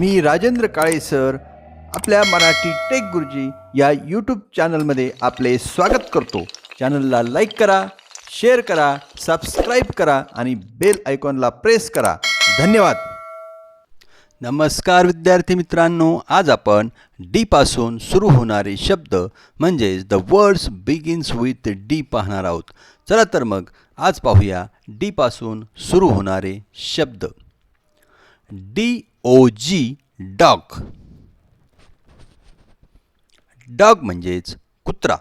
मी Rajendra Kale sir. आपल्या Marathi take गुरुजी या YouTube चॅनलमध्ये आपले स्वागत करतो. चॅनलला लाईक करा शेअर करा सबस्क्राईब करा आणि बेल आयकॉनला प्रेस करा. धन्यवाद. नमस्कार विद्यार्थी मित्रांनो. आज आपण डीपासून सुरू होणारे शब्द म्हणजेच the words begins with D पाहणार आहोत. चला तर मग आज पाहूया डी पासून सुरू होणारे शब्द. D O G dog dog म्हणजेच कुत्रा.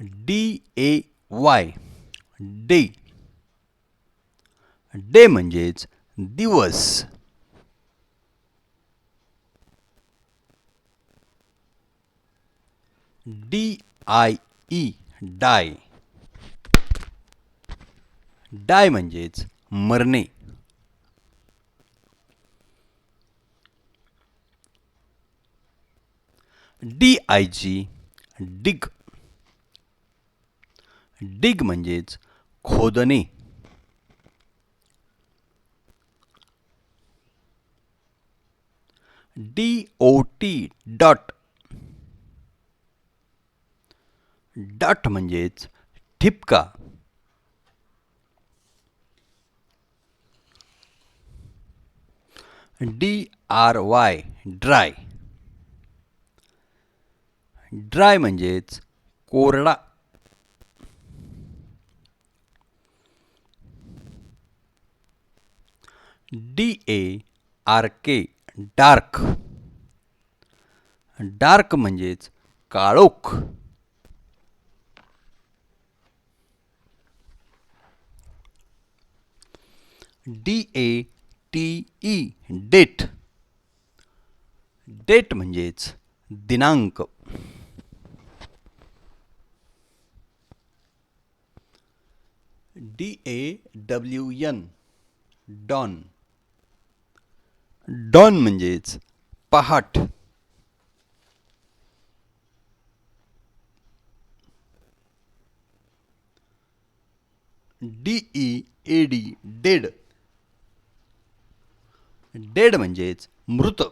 D A Y day day म्हणजेच दिवस. D I E die die म्हणजेच मरणे. D I G dig dig म्हणजेच खोदणे. D O T dot dot म्हणजेच ठिपका. D R Y dry. Dry म्हणजेच कोरडा. D A R K dark. Dark म्हणजेच काळोख. D A T E date date म्हणजेच दिनांक. D A W N dawn dawn म्हणजेच पहाट. D E A D dead dead म्हणजेच मृत.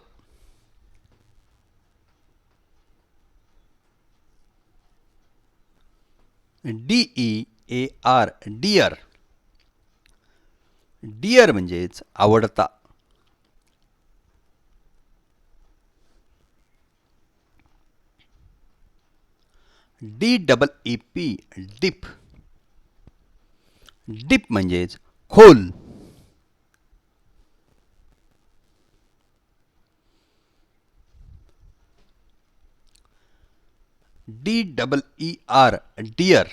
D E A R dear dear म्हणजेच आवडता. D double E P deep deep म्हणजेच खोल. D double E R deer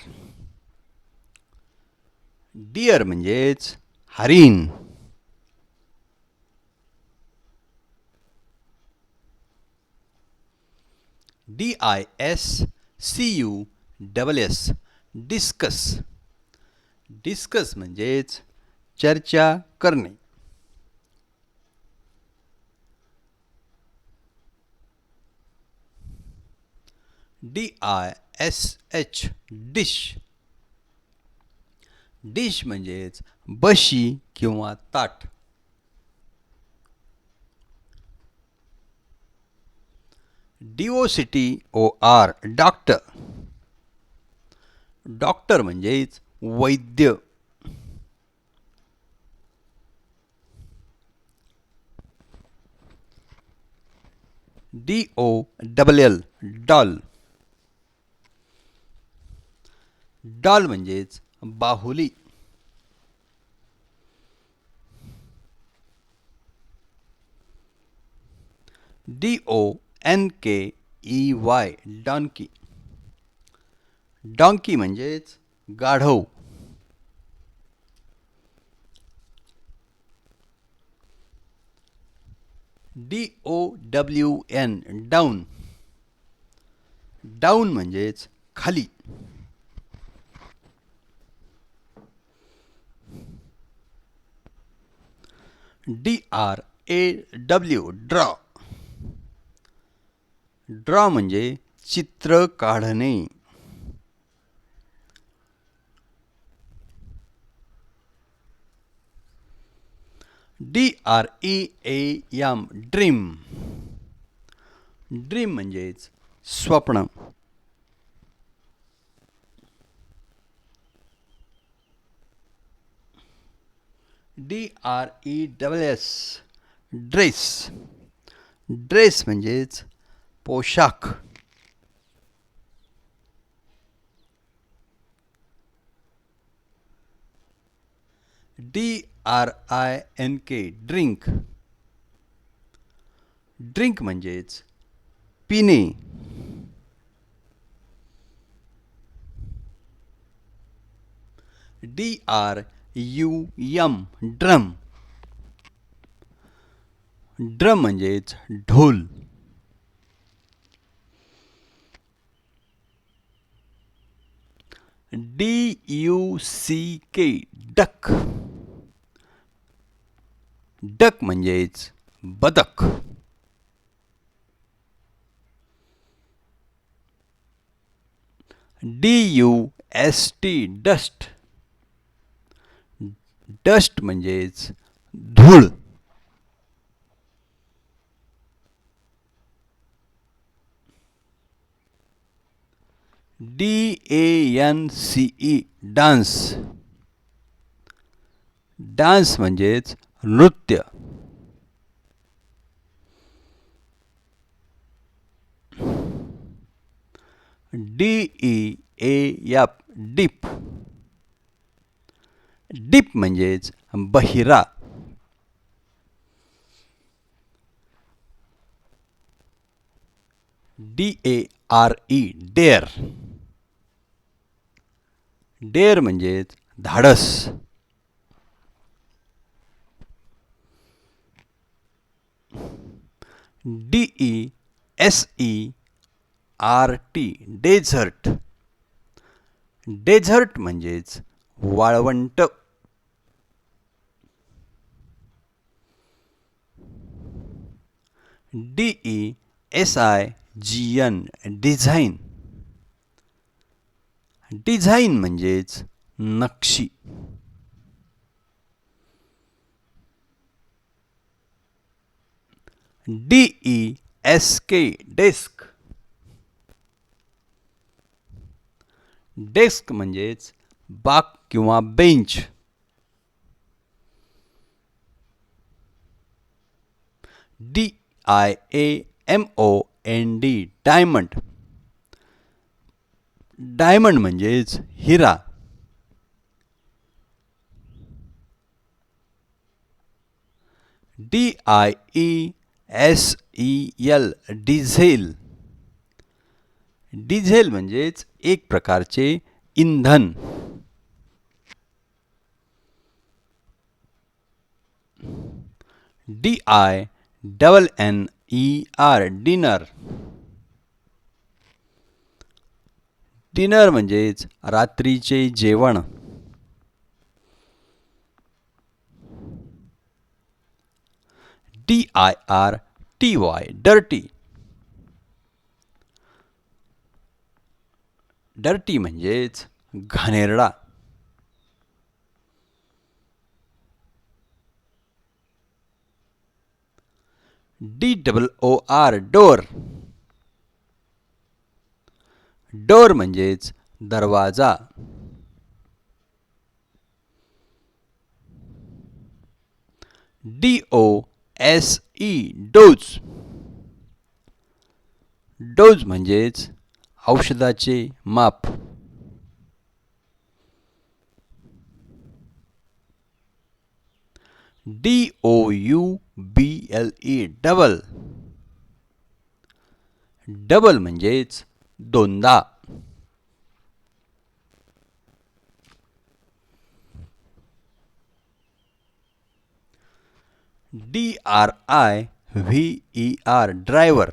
deer म्हणजेच हरिण. D I S C U double S discuss discuss म्हणजेच चर्चा करणे. D I S H dish dish म्हणजेच बशी किंवा ताट. D O C T O R doctor doctor म्हणजेच वैद्य. D O double L doll doll म्हणजेच बाहुली. डी ओ एन के ई वाय डॉन्की डॉन्की म्हणजेच गाढव. D O W N down down म्हणजेच खाली. D R A W draw draw म्हणजे चित्र काढणे. D R E A M dream dream म्हणजेच स्वप्न. D R E double S dress dress म्हणजेच पोशाख. D R I N K drink drink म्हणजेच पिणे. D R U M drum. Drum म्हणजेच ढोल. डी यू सी के, डक. डक म्हणजेच बदक. D U S T, dust. Dust म्हणजेच धूळ. D A N C E dance dance म्हणजेच नृत्य. D E A F deaf deaf म्हणजेच बहिरा. D A R E dare. Dare म्हणजेच धाडस. D E S E R T desert desert म्हणजेच वाळवंट. D E S I G N design design म्हणजेच नक्षी. D E S K desk desk म्हणजेच बाक किंवा bench D I A M O N D diamond diamond म्हणजेच हिरा. D I E S E L diesel diesel म्हणजेच एक प्रकारचे इंधन. D I double N E R dinner. Dinner म्हणजेच रात्रीचे जेवण. D I R T Y dirty dirty म्हणजेच घाणेरडा. D double O R door door म्हणजेच दरवाजा. D O S E dose. Dose म्हणजेच औषधाचे माप. D O U B L E double double म्हणजेच दोनदा. D R I V E R driver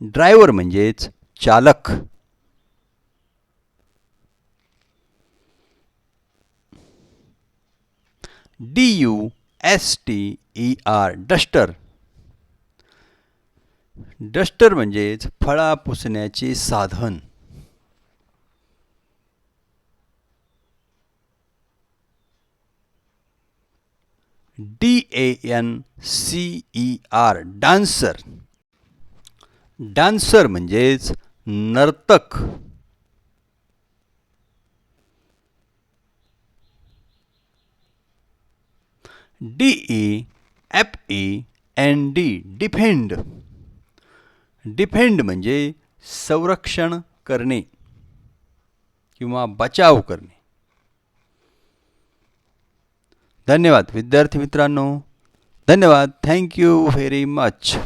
driver म्हणजेच चालक. D U S T E R duster duster म्हणजेच फळा पुसण्याचे साधन. D A N C E R dancer dancer म्हणजेच नर्तक. D E F E N D defend defend म्हणजे संरक्षण करणे किंवा बचाव करणे. धन्यवाद विद्यार्थी मित्रांनो. धन्यवाद. Thank you very much